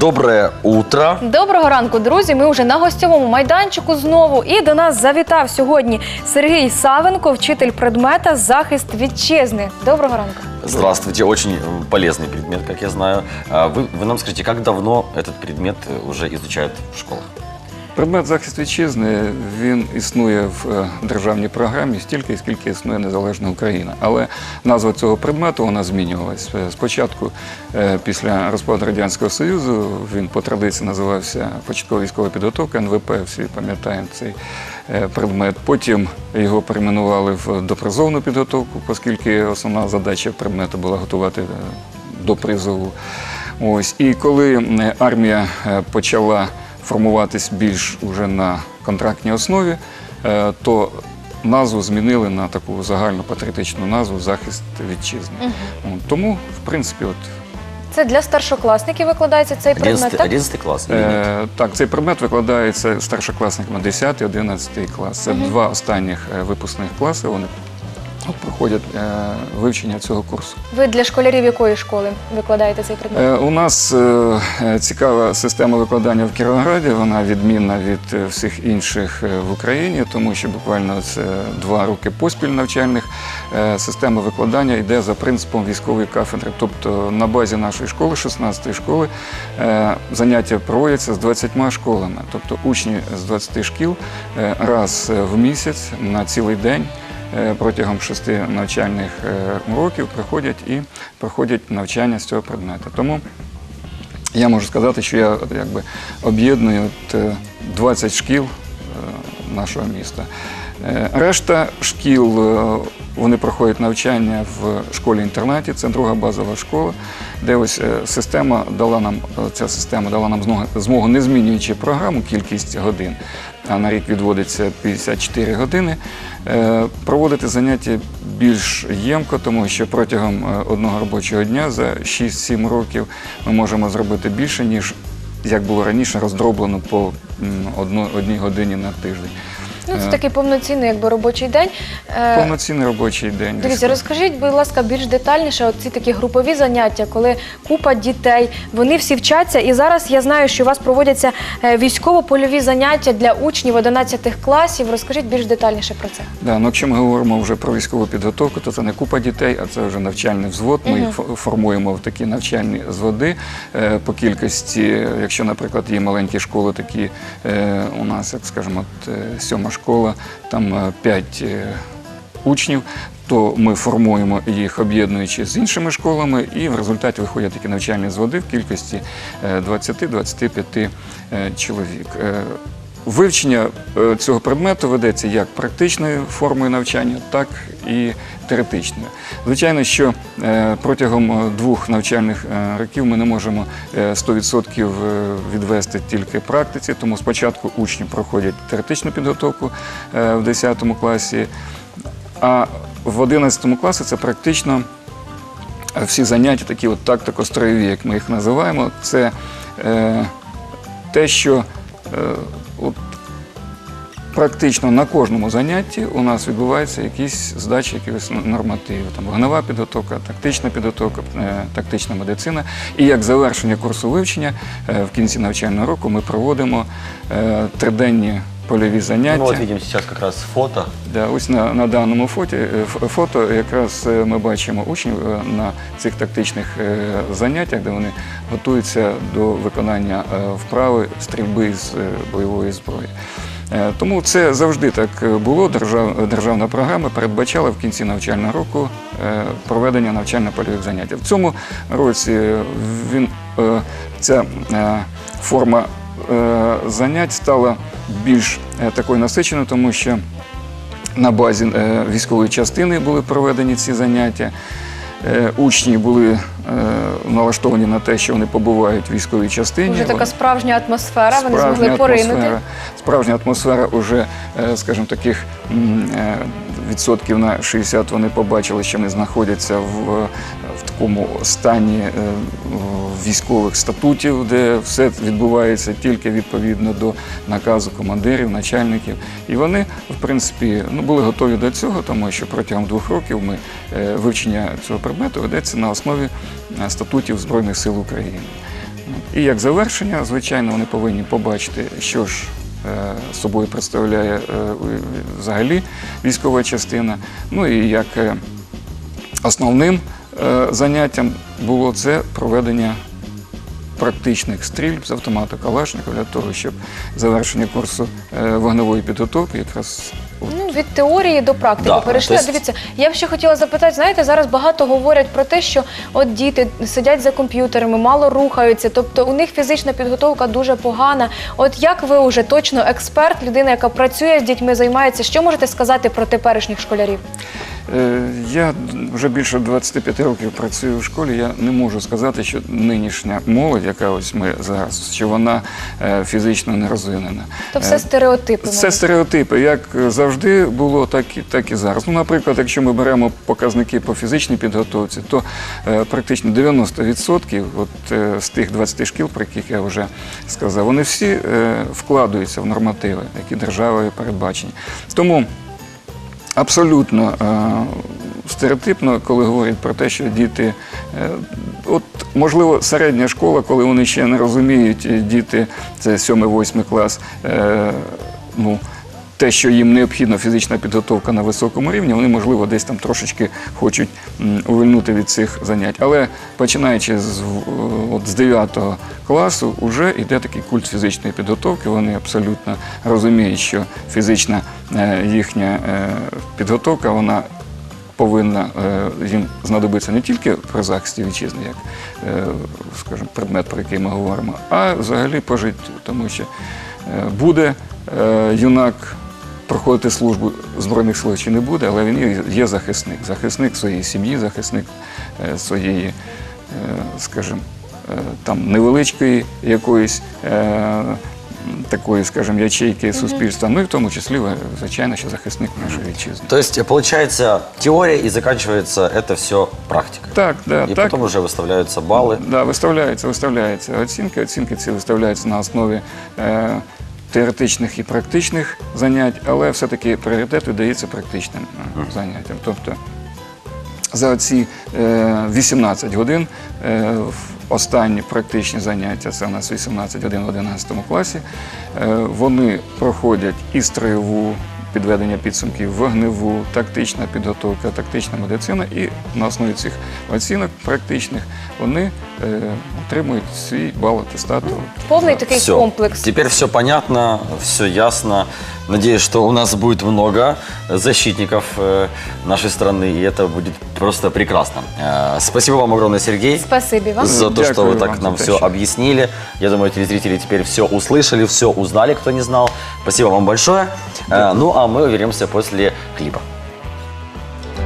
Доброе утро. Доброго ранку, друзі. Ми вже на гостьовому майданчику знову. І до нас завітав сьогодні Сергій Савенко, вчитель предмета захист вітчизни. Доброго ранку. Здравствуйте. Очень э, полезный предмет, как я знаю. А Вы, вы нам скажите, как давно этот предмет э, уже изучают в школах? Предмет захист вітчизни він існує в е, державній програмі стільки, скільки існує незалежна Україна. Але назва цього предмету вона змінювалась. Е, Спочатку, е, після розпаду радянського союзу, він по традиції називався початкова військова підготовка НВП. Всі пам'ятаємо цей предмет. Потім його перейменували в допризовну підготовку, оскільки основна задача предмету була готувати до призову. Ось і коли армія почала формуватись більш уже на контрактній основі, е, то назву змінили на таку загальну патріотичну назву захист вітчизни. От, Тому, в принципі, от Це для старшокласників викладається цей предмет. 11, Так? 11 класс? или е, так, цей предмет викладається старшокласниками 10-11 клас. Це два останніх е, випускних класи. Вони проходять е, вивчення цього курсу. Ви для школярів якої школи викладаєте цей предмет? Е, У нас е, цікава система викладання в Кіровограді. Вона відмінна від всіх інших в Україні, тому що буквально це два роки поспіль навчальних. Е, Система викладання йде за принципом військової кафедри. Тобто на базі нашої школи, 16-ї школи, е, заняття проводяться з 20 школами. Тобто учні з 20 шкіл е, раз в місяць на цілий день протягом шести навчальних е, років приходять і проходять навчання з цього предмету. Тому я можу сказати, що я якби об'єдную е, 20 шкіл е, нашого міста. Е, Решта шкіл е, вони проходять навчання в школі-інтернаті, це друга базова школа, де ось е, система дала нам е, ця система дала нам змогу не змінюючи програму, кількість годин, а на рік відводиться 54 години, е, проводити заняття більш ємко, тому що протягом е, одного робочого дня за 6-7 років ми можемо зробити більше, ніж як було раніше, роздроблено по одній годині на тиждень. Ну, це е, такий повноцінний якби, робочий день. Е, Повноцінний робочий день. Дивіться, розкажіть, будь ласка, більш детальніше оці такі групові заняття, коли купа дітей, вони всі вчаться. І зараз я знаю, що у вас проводяться е, військово-польові заняття для учнів 11 класів. Розкажіть більш детальніше про це. Да, ну, якщо ми говоримо вже про військову підготовку, то це не купа дітей, а це вже навчальний взвод. Ми їх фо- формуємо в такі навчальні зводи е, по кількості. Якщо, наприклад, є маленькі школи, такі е, у нас, як скажімо, от, е, сьома школа, там е, п'ять е, учнів. То ми формуємо їх, об'єднуючи з іншими школами, і в результаті виходять такі навчальні зводи в кількості е, 20-25 е, чоловік. Вивчення е, цього предмету ведеться як практичною формою навчання, так і теоретичною. Звичайно, що е, протягом двох навчальних е, років ми не можемо е, 100% е, відвести тільки практиці, тому спочатку учні проходять теоретичну підготовку в 10 класі, а в 11 класі це практично всі заняття, такі от тактико-строєві, як ми їх називаємо, це те, що от, практично на кожному занятті у нас відбувається якісь здачі якихось нормативів. Там вогнева підготовка, тактична підготовка, е, тактична медицина. І як завершення курсу вивчення е, в кінці навчального року ми проводимо е, триденні польові заняття. Ну, вот видим сейчас как раз фото. Да, ось на, на даному фоті, е, фото якраз е, ми бачимо учнів е, на цих тактичних е, заняттях, де вони готуються до виконання вправи стрільби з бойової зброї. Тому це завжди так було. Держав, державна програма передбачала в кінці навчального року проведення навчально-польових занять. В цьому році він, ця форма занять стала більш е, такою насиченою, тому що на базі е, військової частини були проведені ці заняття. Е, Учні були е, налаштовані на те, що вони побувають в військовій частині. Вже така справжня атмосфера, вони змогли поринути. атмосфера, справжня атмосфера уже, е, скажімо, таких е, відсотків на 60 вони побачили, що вони знаходяться в, в такому стані е, військових статутів, де все відбувається тільки відповідно до наказу командирів, начальників. І вони, в принципі, ну, були готові до цього, тому що протягом двох років ми е, вивчення цього предмету ведеться на основі е, статутів Збройних сил України. І як завершення, звичайно, вони повинні побачити, що ж е, собою представляє е, взагалі військова частина. Ну і як е, основним е, заняттям було це проведення практичних стрільб з автомата Калашникова для того, щоб завершення курсу е, вогневої підготовки якраз Ну, від теорії до практики Да, перейшли. тобто- Дивіться, я б ще хотіла запитати, знаєте, зараз багато говорять про те, що от діти сидять за комп'ютерами, мало рухаються, тобто у них фізична підготовка дуже погана. От як ви вже точно експерт, людина, яка працює з дітьми, займається, що можете сказати про теперішніх школярів? Е, Я вже більше 25 років працюю в школі. Я не можу сказати, що нинішня молодь, яка ось ми зараз, що вона е, фізично не розвинена. То все Е, стереотипи. Це стереотипи, як завжди було, так і, так і зараз. Ну, наприклад, якщо ми беремо показники по фізичній підготовці, то практично 90% от, з тих 20 шкіл, про яких я вже сказав, вони всі вкладаються в нормативи, які державою передбачені. Тому абсолютно е, стереотипно, коли говорять про те, що діти, е, от можливо, середня школа, коли вони ще не розуміють, е, діти, це 7-8 клас, ну. Те, що їм необхідна фізична підготовка на високому рівні, вони, можливо, десь там трошечки хочуть увільнути від цих занять. Але починаючи з, от, з 9 класу, вже йде такий культ фізичної підготовки. Вони абсолютно розуміють, що фізична е, їхня е, підготовка, вона повинна е, їм знадобитися не тільки при захисті вітчизни, як, е, скажімо, предмет, про який ми говоримо, а взагалі по життю. Тому що е, буде е, юнак проходити службу в Збройних силах чи не буде, але він є, є захисник. Захисник своєї сім'ї, захисник е, своєї, е, скажімо, е, там невеличкої якоїсь. Е, Такої, скажімо, ячейки суспільства, ну і в тому числі, е, звичайно, що захисник нашої вітчизни. То есть э, получается теория и заканчивается это все практикой. Так, да, И так. потом уже выставляются баллы. Да, виставляються, виставляються оцінки. Оцінки ці виставляються на основі е, теоретичних і практичних занять, але все-таки пріоритет віддається практичним е, заняттям. Тобто за ці е, 18 годин е, останні практичні заняття, це у нас 18 годин в 11 класі, е, вони проходять і строєву підведення підсумків, вогневу, тактична підготовка, тактична медицина, і на основі цих оцінок практичних вони е, отримують свій бал атестату. Повний такий Все. комплекс. Теперь все понятно, все ясно. Надеюсь, что у нас будет много защитников э, нашей страны, и это будет просто прекрасно. Э, Спасибо вам огромное, Сергей. Спасибі вам. За то, что Дякую вы так вам за нам те, все що- объяснили. Я думаю, телезрители теперь все услышали, все узнали, кто не знал. Спасибо вам большое. Э, Ну, а мы вернемся после клипа.